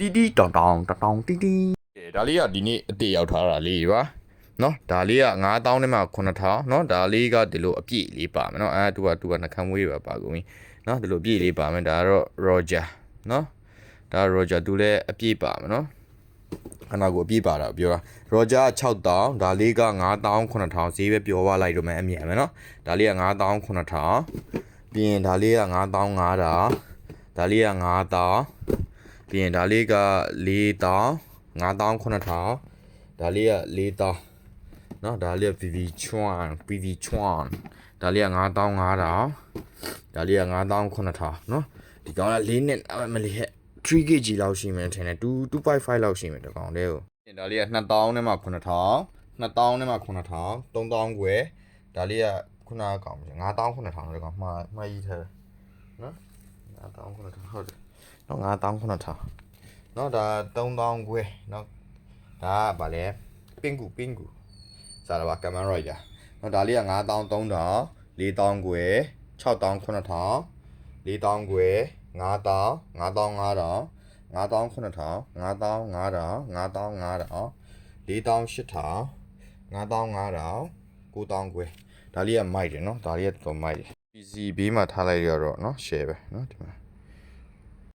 တီတီတောင်တောင်တောင်တီတီဒါလေးကဒီနေ့အတေရောက်ထားတာလေးပါနော်ဒါလေးက9000နဲ့မှ9000နော်ဒါလေးကဒီလိုအပြည့်လေးပါမယ်နော်အဲတူကတူကနှခမ်းမွေးပါပါကုန်ပြီနော်ဒီလိုအပြည့်လေးပါမယ်ဒါကတော့ Roger နော်ဒါ Roger သူလည်းအပြည့်ပါမယ်နော်ခဏကိုအပြည့်ပါတာပြောတာ Roger 6000ဒါလေးက9000 9000ဈေးပဲပြောသွားလိုက်တော့မယ်အမြန်မယ်နော်ဒါလေးက9000 9000ပြီးရင်ဒါလေးက9000 5000ဒါလေးက9000 ပြီးရင်ဒါလေးက4000 9000 9000ဒါလေးက4000နော်ဒါလေးက PV ချွန် PV ချွန်ဒါလေးက9000 5000ဒါလေးက9000 9000နော်ဒီကောင်က၄နှစ်အမလီဟဲ့ 3kg လောက်ရှိမယ်ထင်တယ်2 2.5လောက်ရှိမယ်ဒီကောင်လေးကိုဒါလေးက2000နဲ့မှ9000 2000နဲ့မှ9000 3000ကျွဲဒါလေးကခုနကကောင်9000 9000ဒီကောင်မှားမှားကြီးထားတယ်နော်9000 9000ဟုတ်တယ် နော်9000 9000နော်ဒါ3000ကျွဲနော်ဒါကဗာလဲပင်ကူပင်ကူစားတော့ကမန်ရိုက်တာနော်ဒါလေးက9000 3000 4000ကျွဲ6000 9000 4000ကျွဲ9000 9000 5000 9000 9000 9000 5000 9000 5000 4000 8000 9000 5000 9000ကျွဲဒါလေးကမိုက်တယ်နော်ဒါလေးကတော်မိုက်တယ် PC ဘေးမှာထားလိုက်ရတော့နော် share ပဲနော်ဒီမှာ